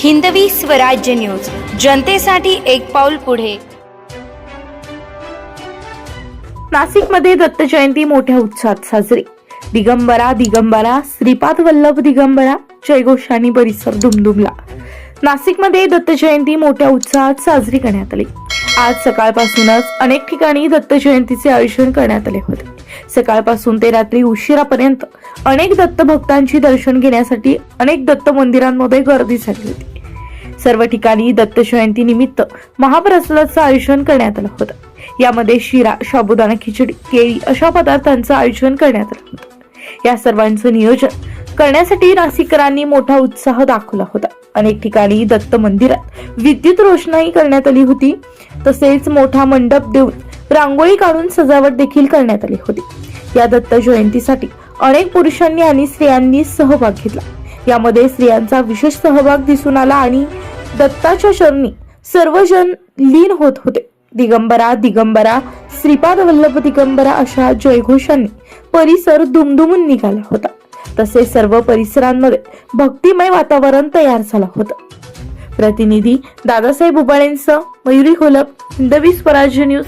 Hindavi Swarajya news. जनतेसाठी एक पाऊल पुढे. नाशिकमध्ये दत्त जयंती मोठ्या उत्साहात साजरी. दिगंबरा दिगंबरा श्रीपाद वल्लभ दिगंबरा जयघोषानी परिसर दुमदुमला. नाशिकमध्ये दत्त जयंती मोठ्या उत्साहात साजरी करण्यात आली. आज सकाळपासूनच अनेक ठिकाणी दत्त जयंतीचे आयोजन करण्यात आले होते. सकाळपासून ते रात्री उशिरापर्यंत अनेक दत्त भक्तांची दर्शन घेण्यासाठी अनेक दत्त मंदिरांमध्ये गर्दी झाली होती. सर्व ठिकाणी दत्त जयंती निमित्त महाप्रसादाचं आयोजन करण्यात आलं होतं. यामध्ये शिरा साबुदाणा खिचडी केळी अशा पदार्थांचं आयोजन करण्यात आलं होतं. या सर्वांचं नियोजन करण्यासाठी नाशिककरांनी मोठा उत्साह दाखवला होता. अनेक ठिकाणी दत्त मंदिरात विद्युत रोषणाई करण्यात आली होती. तसेच मोठा मंडप देऊन रांगोळी काढून सजावट देखील करण्यात आली होती. या दत्त जयंतीसाठी अनेक पुरुषांनी आणि स्त्रियांनी सहभाग घेतला. यामध्ये स्त्रियांचा विशेष सहभाग दिसून आला आणि दत्ताच्या चरणी सर्वजण लीन होत होते. दिगंबरा दिगंबरा श्रीपाद वल्लभ दिगंबरा अशा जयघोषांनी परिसर दुमदुमून निघाला होता. तसेच सर्व परिसरांमध्ये भक्तिमय वातावरण तयार झालं होतं. प्रतिनिधी दादासाहेब उबाळेंसह मयुरी खोलप हिंदवी स्वराज्य न्यूज